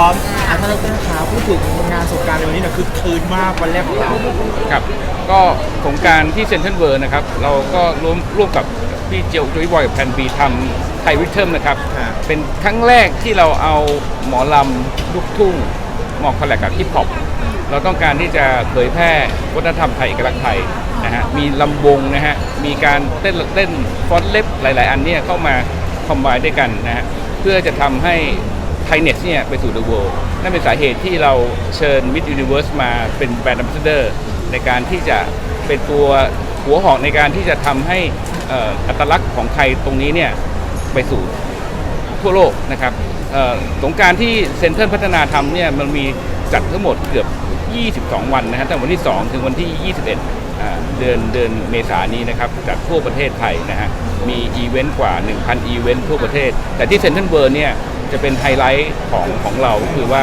ร้อมอะท่านดรขาพูดถึงงานสงกรารในวันนี้หน่อยคือคืนมากวันแรกของเรา ครับก็สงกรารที่เซนทรัลเวิร์นะครับ เราก็ร่วมร่วมกับพี่เจียวจุ้ยบอยกับแพนบีทำไทยริทึมนะครับครับเป็นครั้งแรกที่เราเอาหมอลำลูกทุ่งหมอกคอลแลกกับฮิปฮอปเราต้องการที่จะเผยแพร่วัฒนธรรมไทยเอกลักษณ์ไทยนะฮะมีลำวงนะฮะมีการเต้นเต้นฟอนต์เล็บหลาย ๆ อันเนี่ยเข้ามาคอมไบด้วยกันนะฮะเพื่อจะทำให้ ไทยเน็ตเนี่ยไปสู่เดอะเวิลด์นั่นเป็นสาเหตุที่เราเชิญมิดยูนิเวิร์สมาเป็นแบรนด์ a m b a s s a d o r ในการที่จะเป็นตัวหัวหอกในการที่จะทำให้อัตลักษณ์ของไทยตรงนี้เนี่ยไปสู่ทั่วโลกนะครับเอ่อสงการที่เซ็นทรัลพัฒนาธรรมเนี่ยมันมีจัดทั้งหมดเกือบ 22 วันนะฮะตั้งแต่วันที่ 2 ถึงวันที่ 21 เดือนเดือนเมษายนนี้นะครับจากทั่วประเทศไทยนะฮะมีอีเวนต์กว่า 1,000 อีเวนต์ทั่วประเทศ แต่ที่เซ็นทรัลเวิร์เนี่ย จะเป็นไฮไลท์ของของเราก็คือว่า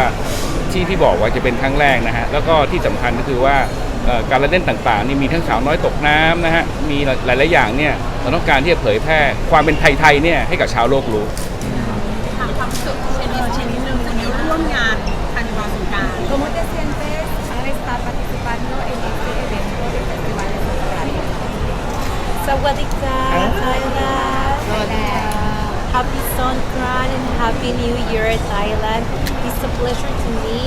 ที่ที่บอกว่าจะเป็นครั้งแรกนะฮะแล้วก็ที่สำคัญก็คือว่าเอ่อการละเล่นต่างๆนี่มีทั้งสาวน้อยตกน้ำนะฮะมีหลายๆอย่างเนี่ยเราต้องการที่จะเผยแพร่ความเป็นไทยๆเนี่ยให้กับชาวโลกรู้ถามความรู้สึกเชนนิสเชนนิดนึงวันนี้ร่วมงานธันวาสงกราร ¿Cómo te sientes al estar participando en este evento del Festival de Songkran? Sawadika, Thailand. Happy Songkran and Happy New Year, Thailand. It's a pleasure to me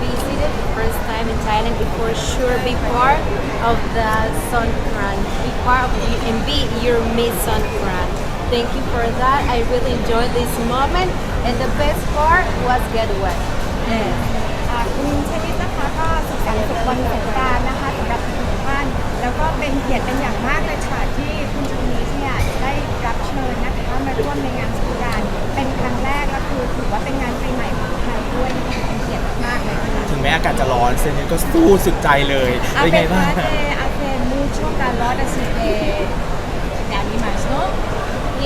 visited the first time in Thailand and for sure be part of the Songkran, be part of the and be your Miss Songkran. Thank you for that. I really enjoyed this moment and the best part was get wet. อ่าคุณชนิดนะคะก็สุขสันต์สุขวันสงกรานต์นะคะสำหรับทุกท่าน แล้วก็เป็นเกียรติเป็นอย่างมากเลยค่ะที่คุณชนิดเนี่ยได้ ิด อากาศจะร้อนเซนนี่ก็สู้สุดใจเลยเป็นไงบ้าง Aparte hace mucho calor así que te animas ¿no?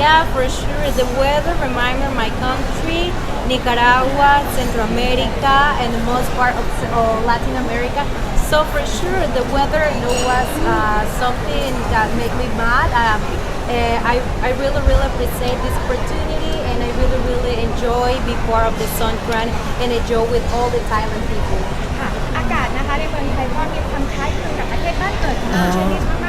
Yeah, for sure. The weather reminds me of my country, Nicaragua, Central America, and the most part of, of Latin America. So for sure, the weather you know, was uh, something that made me mad. Um, eh, I, I really, really appreciate this opportunity, and I really, really enjoy being part of the Songkran and enjoy with all the Thailand people. ค่ะอากาศนะคะในเมืองไทยก็มีความคล้ายคลึงกับประเทศบ้านเกิดของเรา อ๋อ ชนิดมากๆ ากๆ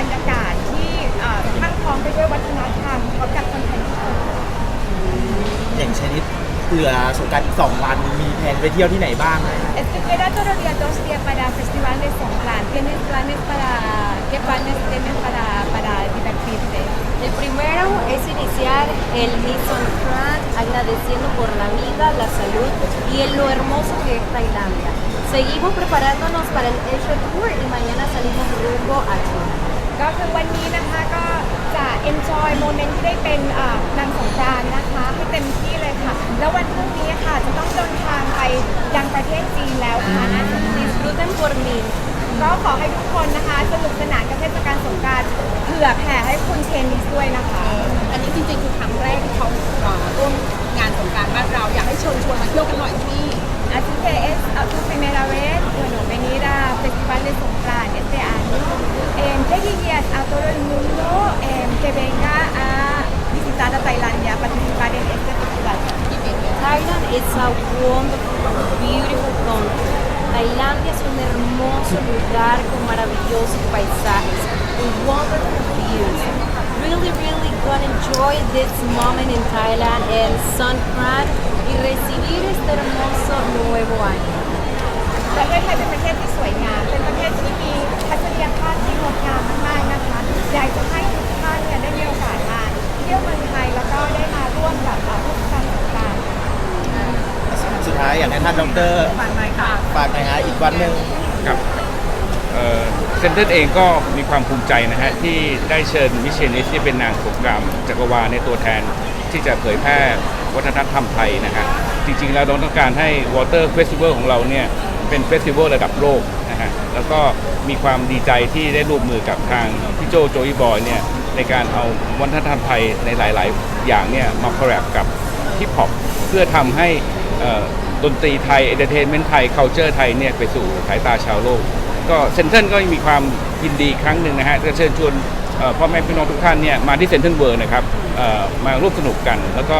บรรยากาศที่เอ่อทั้งพร้อมไปด้วยวัฒนธรรมพร้อมกับคนไทยทุกคน อย่างชนิดเหลือสงกรารอีกสองวัน มีแผนไปเที่ยวที่ไหนบ้างไหม Es que queda todavía dos días para el Festival de Songkran. ¿Tienes planes para, qué planes tienes para, para divertirte? El primero es iniciar el Miss Songkran agradeciendo por la vida, la salud y en lo hermoso que es Tailandia. Seguimos preparándonos para el Asia Tour y mañana salimos rumbo a China. ก็คือวันนี้นะคะก็จะ enjoy โมเมนต์ที่ได้เป็นเอ่อนางสงกรานต์นะคะให้เต็มที่เลยค่ะ แล้ววันพรุ่งนี้ค่ะจะต้องเดินทางไปยังประเทศจีนแล้วค่ะนะซีสรูเทนบูร์มินก็ขอให้ทุกคนนะคะสนุกสนานกับเทศกาลสงกรานต์เผื่อแผ่ให้คุณเชนนิสด้วยนะคะ อันนี้จริงๆคือครั้งแรกที่เขา ¿Qué dirías a todo el mundo eh, que venga a visitar a Tailandia, a participar en este festival? Thailand is a wonderful, beautiful country. Tailandia es un hermoso lugar con maravillosos paisajes, with wonderful views. Really, really gonna enjoy this moment in Thailand and Songkran y recibir este hermoso nuevo año. ประเทศไทยเป็นประเทศที่สวยงาม เป็นประเทศที่มีทัศนียภาพที่งดงามมากๆนะคะอยากจะให้ทุกท่านเนี่ยได้มีโอกาสมาทเที่ยวเมืองไทยแล้วก็ได้มาร่วมกับเอ่อเทศกาลสงกรานต์สุดท้ายอยากให้ท่านดรฝากหน่อยค่ะฝากหน่อยฮะอีกวันหนึ่งครับเซนเตอร์เองก็มีความภูมิใจนะฮะ ที่ได้เชิญมิเชลิสที่เป็นนางสงกรามจักรวาลในตัวแทนที่จะเผยแพร่วัฒนธรรมไทยนะฮะ จริงๆแล้วเราต้องการให้ Water Festival ของเราเนี่ย เป็นเฟสติวัลระดับโลกนะฮะแล้วก็มีความดีใจที่ได้ร่วมมือกับทางพี่โจโจอีบอยเนี่ยในการเอาวัฒนธรรมไทยในหลาย ๆ อย่างเนี่ยมาคอลแลบกับฮิปฮอปเพื่อทำให้ดนตรีไทยเอนเตอร์เทนเมนต์ไทย c u เจอร์ไทยเนี่ยไปสู่สายตาชาวโลก ก็เซนเทนก็มีความยินดีครั้งหนึ่งนะฮะจะเชิญชวนพ่อแม่พี่น้องทุกท่านเนี่ยมาที่เซนเทนเวิร์นะครับมาร่วมสนุกกัน แล้วก็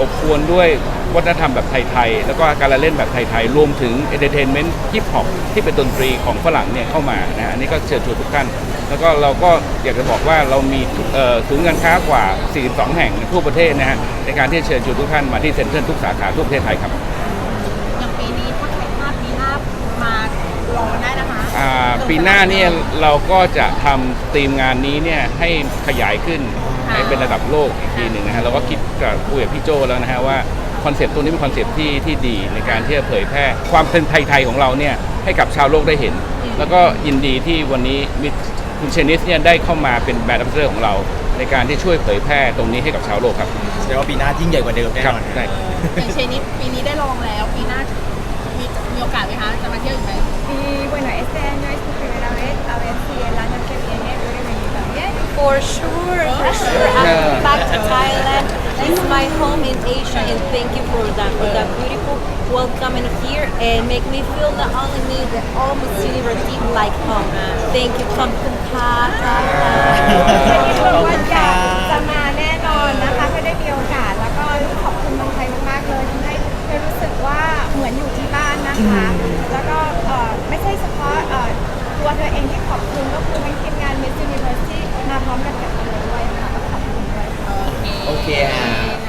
อบอวลด้วยวัฒนธรรมแบบไทยๆ แล้วก็การละเล่นแบบไทยๆ รวมถึงเอนเตอร์เทนเมนต์ฮิปฮอปที่เป็นดนตรีของฝรั่งเนี่ยเข้ามานะฮะอันนี้ก็เชิญชวนทุกท่าน แล้วก็เราก็อยากจะบอกว่าเรามีเอ่อศูนย์การค้ากว่า 42 แห่งทั่วประเทศนะฮะในการที่จะเชิญชวนทุกท่านมาที่เซ็นทรัลทุกสาขาทั่วประเทศไทยครับอย่างปีนี้ถ้าใครพลาดปีหน้ามารอได้นะคะอ่าปีหน้าเนี่ยเราก็จะทำธีมงานนี้เนี่ยให้ขยายขึ้นค่ะ ให้เป็นระดับโลกอีกทีหนึ่งนะฮะเราก็คิดกับคุยกับพี่โจแล้วนะฮะว่าคอนเซปต์ตัวนี้เป็นคอนเซปต์ที่ที่ดีในการที่จะเผยแพร่ความเป็นไทยๆของเราเนี่ยให้กับชาวโลกได้เห็น แล้วก็ยินดีที่วันนี้มิคุณเชนิสเนี่ยได้เข้ามาเป็นแบรนด์อัมบาสเดอร์ของเรา ในการที่ช่วยเผยแพร่ตรงนี้ให้กับชาวโลกครับแสดงว่าปีหน้ายิ่งใหญ่กว่าเดิมแน่ครันอน ได้ อย่างเชนิดปีนี้ได้ลองแล้วปีหน้ามีมีโอกาสไหมคะ For sure, for sure. I'm back to Thailand. It's my home in Asia, and thank you for that, for that beautiful welcoming here, and make me feel not only me, but all Miss Universe team like home. Thank you, Tom Kumpa, Thailand. บอกว่าอยากจะมาแน่นอนนะคะถ้าได้มีโอกาสแล้วก็ขอบคุณเมืองไทยมากๆเลยทำให้เธอรู้สึกว่าเหมือนอยู่ที่บ้านนะคะ แล้วก็เอ่อไม่ใช่เฉพาะเอ่อ ตัวเธอเองที่ขอบคุณก็คือเป็นทีมงาน Miss Universe ที่มาพร้อมกันกับเธอด้วยค่ะต้ขอบคุณด้วยค่ะ โอเคอะ